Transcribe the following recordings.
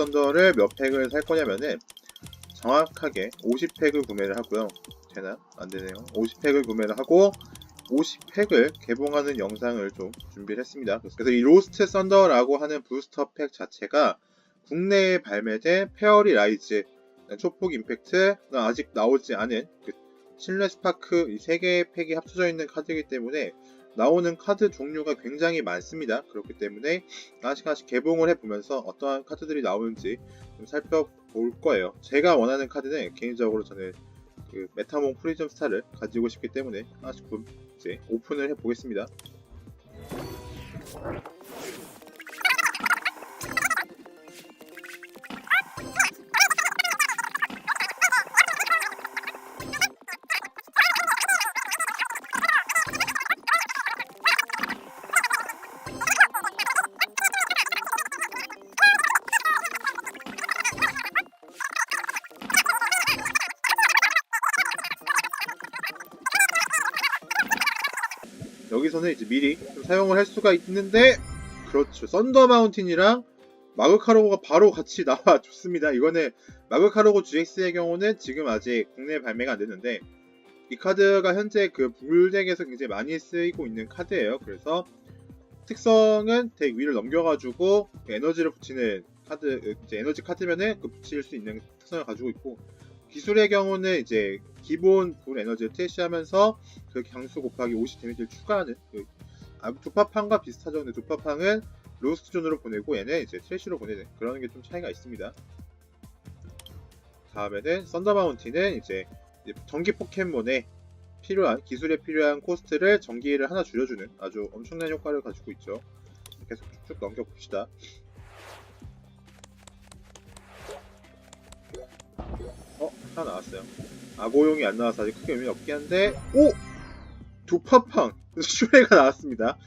썬더를 몇 팩을 살 거냐면은 정확하게 50팩을 구매를 하고요. 되나? 안 되네요. 50팩을 구매를 하고 50팩을 개봉하는 영상을 좀 준비를 했습니다. 그래서 이 로스트 썬더라고 하는 부스터 팩 자체가 국내에 발매된 페어리 라이즈, 초폭 임팩트, 아직 나오지 않은 그 신뢰 스파크 이 세 개의 팩이 합쳐져 있는 카드이기 때문에 나오는 카드 종류가 굉장히 많습니다. 그렇기 때문에 하나씩 하나씩 개봉을 해보면서 어떠한 카드들이 나오는지 좀 살펴볼 거예요. 제가 원하는 카드는 개인적으로 저는 그 메타몽 프리즘 스타를 가지고 싶기 때문에 하나씩 구- 이제 오픈을 해보겠습니다. 여기서는 이제 미리 좀 사용을 할 수가 있는데 그렇죠. 썬더 마운틴이랑 마그카로고가 바로 같이 나와 좋습니다. 이거는 마그카로고 GX의 경우는 지금 아직 국내 발매가 안 됐는데 이 카드가 현재 그 불덱에서 굉장히 많이 쓰이고 있는 카드예요. 그래서 특성은 덱 위를 넘겨가지고 에너지를 붙이는 카드, 이제 에너지 카드면은 그 붙일 수 있는 특성을 가지고 있고 기술의 경우는 이제 기본 불 에너지를 퇴시하면서 그 강수 곱하기 50 데미지를 추가하는 그 아, 두파팡과 비슷하죠. 근데 두파팡은 로스트 존으로 보내고 얘는 이제 트래쉬로 보내는 그런 게 좀 차이가 있습니다. 다음에는 썬더 마운틴은 이제 전기 포켓몬에 필요한 기술에 필요한 코스트를 전기를 하나 줄여주는 아주 엄청난 효과를 가지고 있죠. 계속 쭉쭉 넘겨 봅시다. 하나 나왔어요. 아고용이 안 나와서 아직 크게 의미는 없긴 한데 오 두파팡 슈레가 나왔습니다.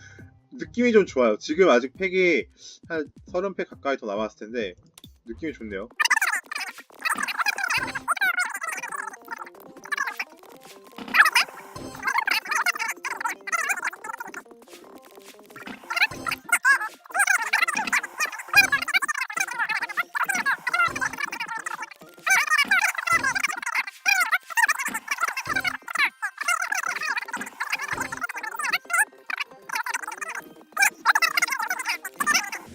느낌이 좀 좋아요. 지금 아직 팩이 한 30팩 가까이 더 남았을 텐데 느낌이 좋네요.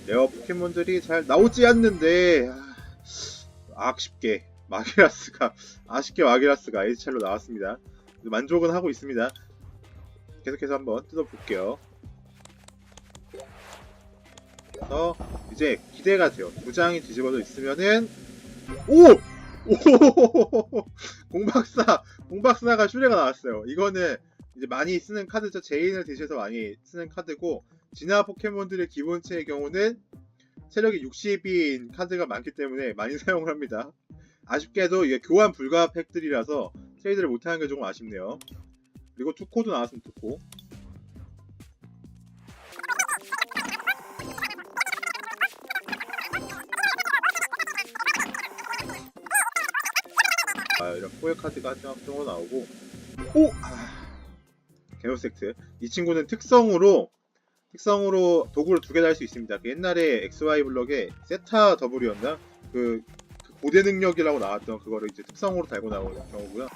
레어 포켓몬들이 잘 나오지 않는데 아, 아쉽게 마기라스가 아쉽게 마기라스가 H첼로 나왔습니다. 만족은 하고 있습니다. 계속해서 한번 뜯어볼게요. 그래서 이제 기대가 돼요. 두 장이 뒤집어져 있으면은 오! 오! 공박사 공박사가 슈레가 나왔어요. 이거는 이제 많이 쓰는 카드죠. 제인을 대신해서 많이 쓰는 카드고 진화 포켓몬들의 기본체의 경우는 체력이 60인 카드가 많기 때문에 많이 사용을 합니다. 아쉽게도 이게 교환 불가 팩들이라서 트레이드를 못하는 게 조금 아쉽네요. 그리고 투코도 나왔습니다. 투코. 아, 이런 포획 카드가 한 정도 나오고 오! 아, 게노섹트. 이 친구는 특성으로 특성으로 도구를 두 개 달 수 있습니다. 그 옛날에 XY 블럭에 세타 더블이었나? 그, 그 고대 능력이라고 나왔던 그거를 이제 특성으로 달고 나오는 경우고요.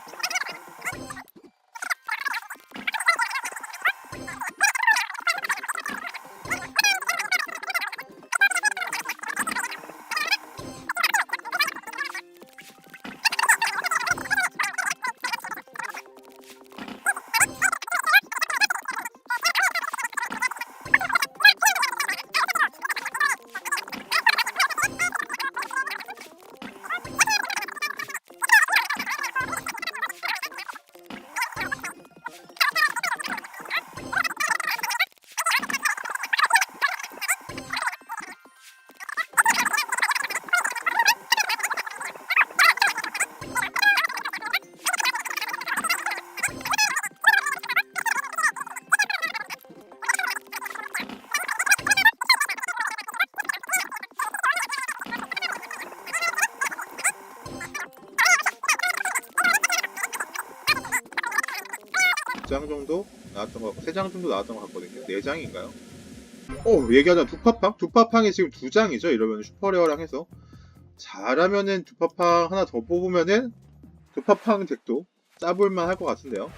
두장 정도 나왔던 것 같고 세장 정도 나왔던 것 같거든요. 네 장인가요? 어 얘기하자면 두파팡? 두파팡이 지금 두 장이죠. 이러면 슈퍼레어랑 해서 잘하면은 두파팡 하나 더 뽑으면은 두파팡 덱도 짜볼만 할 것 같은데요.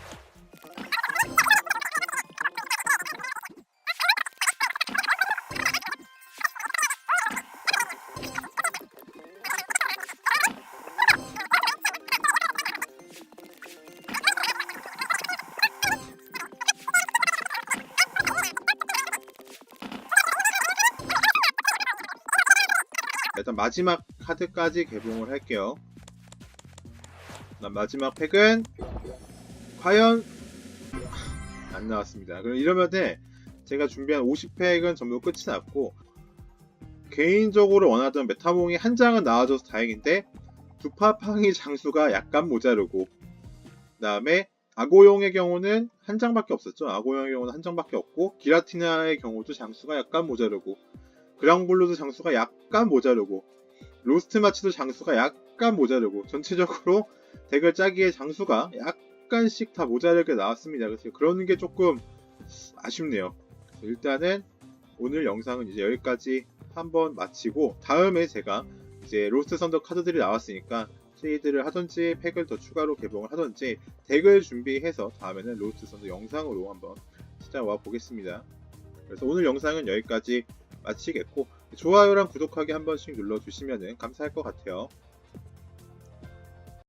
일단 마지막 카드까지 개봉을 할게요. 난 마지막 팩은 과연 안 나왔습니다. 그럼 이러면은 제가 준비한 50팩은 전부 끝이 났고 개인적으로 원하던 메타몽이 한 장은 나와줘서 다행인데 두파팡이 장수가 약간 모자르고 그 다음에 아고용의 경우는 한 장밖에 없었죠. 아고용의 경우는 한 장밖에 없고 기라티나의 경우도 장수가 약간 모자르고 그랑블루도 장수가 약간 모자르고 로스트 마치도 장수가 약간 모자르고 전체적으로 덱을 짜기에 장수가 약간씩 다 모자르게 나왔습니다. 그래서 그런 게 조금 아쉽네요. 일단은 오늘 영상은 이제 여기까지 한번 마치고 다음에 제가 이제 로스트 선더 카드들이 나왔으니까 트레이드를 하든지 팩을 더 추가로 개봉을 하든지 덱을 준비해서 다음에는 로스트 선더 영상으로 한번 찾아와 보겠습니다. 그래서 오늘 영상은 여기까지 마치겠고 좋아요랑 구독하기 한 번씩 눌러주시면 감사할 것 같아요.